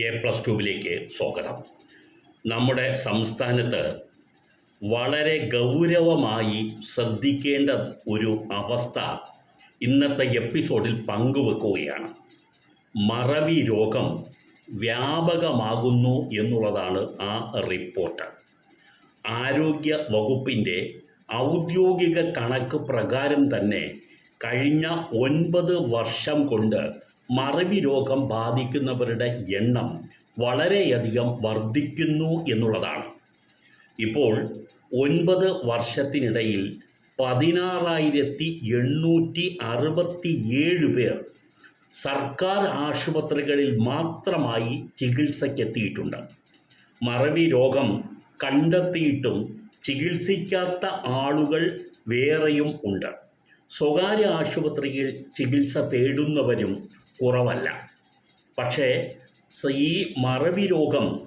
A plus ടുവിലേക്ക് സ്വാഗതം. നമ്മുടെ സംസ്ഥാനത്ത് വളരെ ഗൗരവമായി ശ്രദ്ധിക്കേണ്ട ഒരു അവസ്ഥ ഇന്നത്തെ എപ്പിസോഡിൽ പങ്കുവെക്കുകയാണ്. മറവി രോഗം വ്യാപകമാകുന്നു എന്നുള്ളതാണ് ആ റിപ്പോർട്ട്. ആരോഗ്യ വകുപ്പിന്റെ ഔദ്യോഗിക കണക്ക് പ്രകാരം തന്നെ കഴിഞ്ഞ ഒൻപത് വർഷം കൊണ്ട് മറവി രോഗം ബാധിക്കുന്നവരുടെ എണ്ണം വളരെയധികം വർദ്ധിക്കുന്നു എന്നുള്ളതാണ്. ഇപ്പോൾ ഒൻപത് വർഷത്തിനിടയിൽ പതിനാറായിരത്തി എണ്ണൂറ്റി അറുപത്തി ഏഴ് പേർ സർക്കാർ ആശുപത്രികളിൽ മാത്രമായി ചികിത്സയ്ക്കെത്തിയിട്ടുണ്ട്. മറവി രോഗം കണ്ടെത്തിയിട്ടും ചികിത്സിക്കാത്ത ആളുകൾ വേറെയും ഉണ്ട്. സ്വകാര്യ ആശുപത്രിയിൽ ചികിത്സ തേടുന്നവരും കുറവല്ല. പക്ഷേ ഈ മറവി രോഗം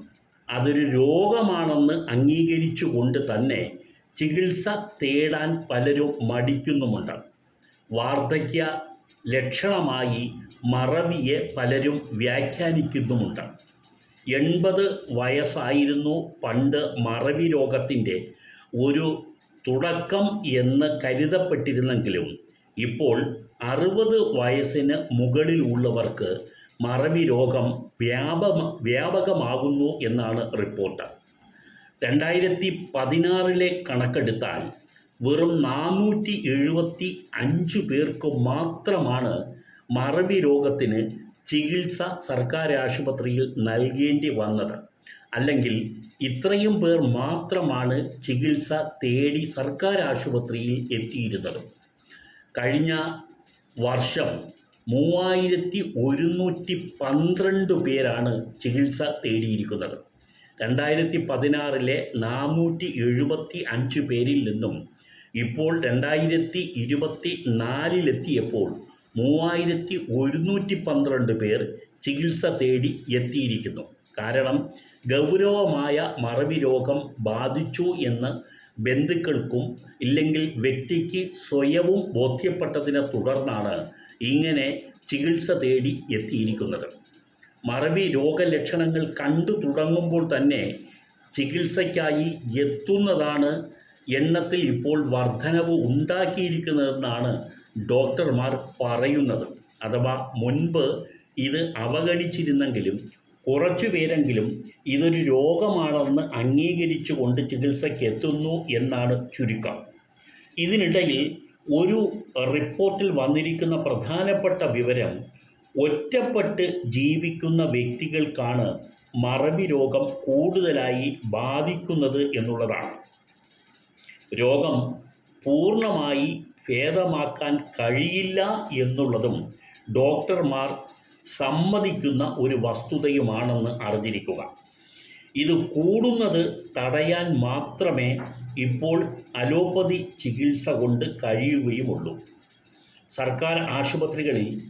അതൊരു രോഗമാണെന്ന് അംഗീകരിച്ചുകൊണ്ട് തന്നെ ചികിത്സ തേടാൻ പലരും മടിക്കുന്നുമുണ്ട്. വാർദ്ധക്യ ലക്ഷണമായി മറവിയെ പലരും വ്യാഖ്യാനിക്കുന്നുമുണ്ട്. എൺപത് വയസ്സായിരുന്നു പണ്ട് മറവി രോഗത്തിന്റെ ഒരു തുടക്കം എന്ന് കരുതപ്പെട്ടിരുന്നെങ്കിലും ഇപ്പോൾ അറുപത് വയസ്സിന് മുകളിലുള്ളവർക്ക് മറവി രോഗം വ്യാപ വ്യാപകമാകുന്നു എന്നാണ് റിപ്പോർട്ട്. രണ്ടായിരത്തി പതിനാറിലെ കണക്കെടുത്താൽ വെറും നാനൂറ്റി എഴുപത്തി അഞ്ച് പേർക്ക് മാത്രമാണ് മറവി രോഗത്തിന് ചികിത്സ സർക്കാർ ആശുപത്രിയിൽ നൽകേണ്ടി വന്നത്. അല്ലെങ്കിൽ ഇത്രയും പേർ മാത്രമാണ് ചികിത്സ തേടി സർക്കാർ ആശുപത്രിയിൽ എത്തിയിരുന്നത്. കഴിഞ്ഞ വർഷം മൂവായിരത്തി ഒരുന്നൂറ്റി പന്ത്രണ്ട് പേരാണ് ചികിത്സ തേടിയിരിക്കുന്നത്. രണ്ടായിരത്തി പതിനാറിലെ നാനൂറ്റി എഴുപത്തി അഞ്ച് പേരിൽ നിന്നും ഇപ്പോൾ രണ്ടായിരത്തി ഇരുപത്തി നാലിലെത്തിയപ്പോൾ മൂവായിരത്തി ഒരുന്നൂറ്റി പന്ത്രണ്ട് പേർ ചികിത്സ തേടി എത്തിയിരിക്കുന്നു. കാരണം ഗൗരവമായ മറവി രോഗം ബാധിച്ചു എന്ന് ബന്ധുക്കൾക്കും ഇല്ലെങ്കിൽ വ്യക്തിക്ക് സ്വയവും ബോധ്യപ്പെട്ടതിനെ തുടർന്നാണ് ഇങ്ങനെ ചികിത്സ തേടി എത്തിയിരിക്കുന്നത്. മറവി രോഗലക്ഷണങ്ങൾ കണ്ടു തുടങ്ങുമ്പോൾ തന്നെ ചികിത്സയ്ക്കായി എത്തുന്നതാണ് എണ്ണത്തിൽ ഇപ്പോൾ വർധനവ് ഉണ്ടാക്കിയിരിക്കുന്നതെന്നാണ് ഡോക്ടർമാർ പറയുന്നത്. അഥവാ മുൻപ് ഇത് അവഗണിച്ചിരുന്നെങ്കിലും കുറച്ചു പേരെങ്കിലും ഇതൊരു രോഗമാണെന്ന് അംഗീകരിച്ചുകൊണ്ട് ചികിത്സയ്ക്ക് എത്തുന്നു എന്നാണ് ചുരുക്കം. ഇതിനിടയിൽ ഒരു റിപ്പോർട്ടിൽ വന്നിരിക്കുന്ന പ്രധാനപ്പെട്ട വിവരം ഒറ്റപ്പെട്ട് ജീവിക്കുന്ന വ്യക്തികൾക്കാണ് മറവി രോഗം കൂടുതലായി ബാധിക്കുന്നത് എന്നുള്ളതാണ്. രോഗം പൂർണമായി ഭേദമാക്കാൻ കഴിയില്ല എന്നുള്ളതും ഡോക്ടർമാർ സമ്മതിക്കുന്ന ഒരു വസ്തുതയുമാണെന്ന് അറിഞ്ഞിരിക്കുക. ഇത് കൂടുന്നത് തടയാൻ മാത്രമേ ഇപ്പോൾ അലോപ്പതി ചികിത്സ കൊണ്ട് കഴിയുകയുമുള്ളൂ. സർക്കാർ ആശുപത്രികളിൽ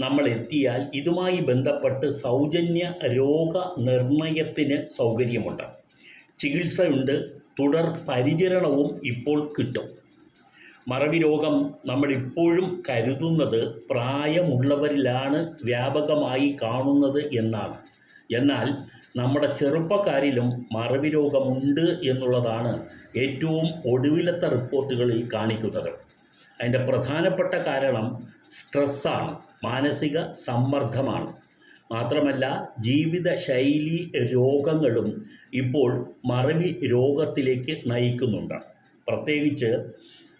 നമ്മൾ എത്തിയാൽ ഇതുമായി ബന്ധപ്പെട്ട് സൗജന്യ രോഗനിർണയത്തിന് സൗകര്യമുണ്ട്. ചികിത്സയുണ്ട് തുടർ പരിചരണവും ഇപ്പോൾ കിട്ടും. മറവി രോഗം നമ്മളിപ്പോഴും കരുതുന്നത് പ്രായമുള്ളവരിലാണ് വ്യാപകമായി കാണുന്നത് എന്നാണ്. എന്നാൽ നമ്മുടെ ചെറുപ്പക്കാരിലും മറവി രോഗമുണ്ട് എന്നുള്ളതാണ് ഏറ്റവും ഒടുവിലത്തെ റിപ്പോർട്ടുകളിൽ കാണിക്കുന്നത്. അതിന്റെ പ്രധാനപ്പെട്ട കാരണം സ്ട്രെസ്സാണ് മാനസിക സമ്മർദ്ദമാണ്. മാത്രമല്ല ജീവിതശൈലി രോഗങ്ങളും ഇപ്പോൾ മറവി രോഗത്തിലേക്ക് നയിക്കുന്നുണ്ട്. പ്രത്യേകിച്ച്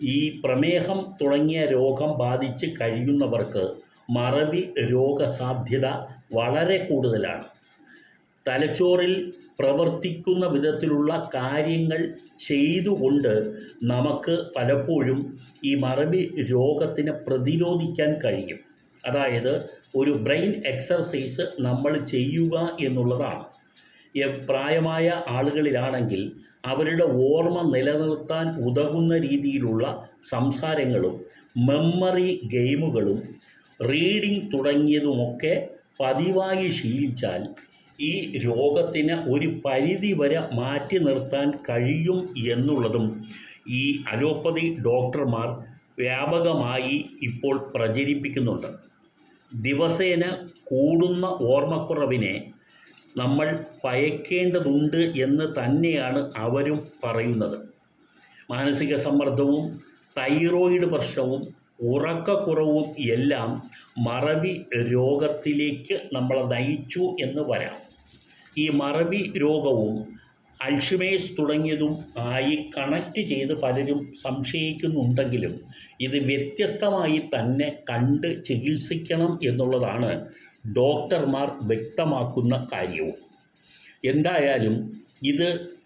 ഈ പ്രമേഹം തുടങ്ങിയ രോഗം ബാധിച്ച് കഴിയുന്നവർക്ക് മറവി രോഗസാധ്യത വളരെ കൂടുതലാണ്. തലച്ചോറിൽ പ്രവർത്തിക്കുന്ന വിധത്തിലുള്ള കാര്യങ്ങൾ ചെയ്തുകൊണ്ട് നമുക്ക് പലപ്പോഴും ഈ മറവി രോഗത്തിനെ പ്രതിരോധിക്കാൻ കഴിയും. അതായത് ഒരു ബ്രെയിൻ എക്സർസൈസ് നമ്മൾ ചെയ്യുക എന്നുള്ളതാണ്. പ്രായമായ ആളുകളിലാണെങ്കിൽ അവരുടെ ഓർമ്മ നിലനിർത്താൻ ഉതകുന്ന രീതിയിലുള്ള സംസാരങ്ങളും മെമ്മറി ഗെയിമുകളും റീഡിംഗ് തുടങ്ങിയതുമൊക്കെ പതിവായി ശീലിച്ചാൽ ഈ രോഗത്തിന് ഒരു പരിധി വരെ മാറ്റി നിർത്താൻ കഴിയും എന്നുള്ളതും ഈ അലോപ്പതി ഡോക്ടർമാർ വ്യാപകമായി ഇപ്പോൾ പ്രചരിപ്പിക്കുന്നുണ്ട്. ദിവസേന കൂടുന്ന ഓർമ്മക്കുറവിനെ നമ്മൾ ഭയക്കേണ്ടതുണ്ട് എന്ന് തന്നെയാണ് അവരും പറയുന്നത്. മാനസിക സമ്മർദ്ദവും തൈറോയിഡ് പ്രശ്നവും ഉറക്കക്കുറവും എല്ലാം മറവി രോഗത്തിലേക്ക് നമ്മളെ നയിച്ചു എന്ന് വരാം. ഈ മറവി രോഗവും അൾഷിമേഴ്സ് തുടങ്ങിയതും ആയി കണക്ട് ചെയ്ത് പലരും സംശയിക്കുന്നുണ്ടെങ്കിലും ഇത് വ്യത്യസ്തമായി തന്നെ കണ്ട് ചികിത്സിക്കണം എന്നുള്ളതാണ് ഡോക്ടർമാർ വ്യക്തമാക്കുന്ന കാര്യവും. എന്തായാലും ഇത്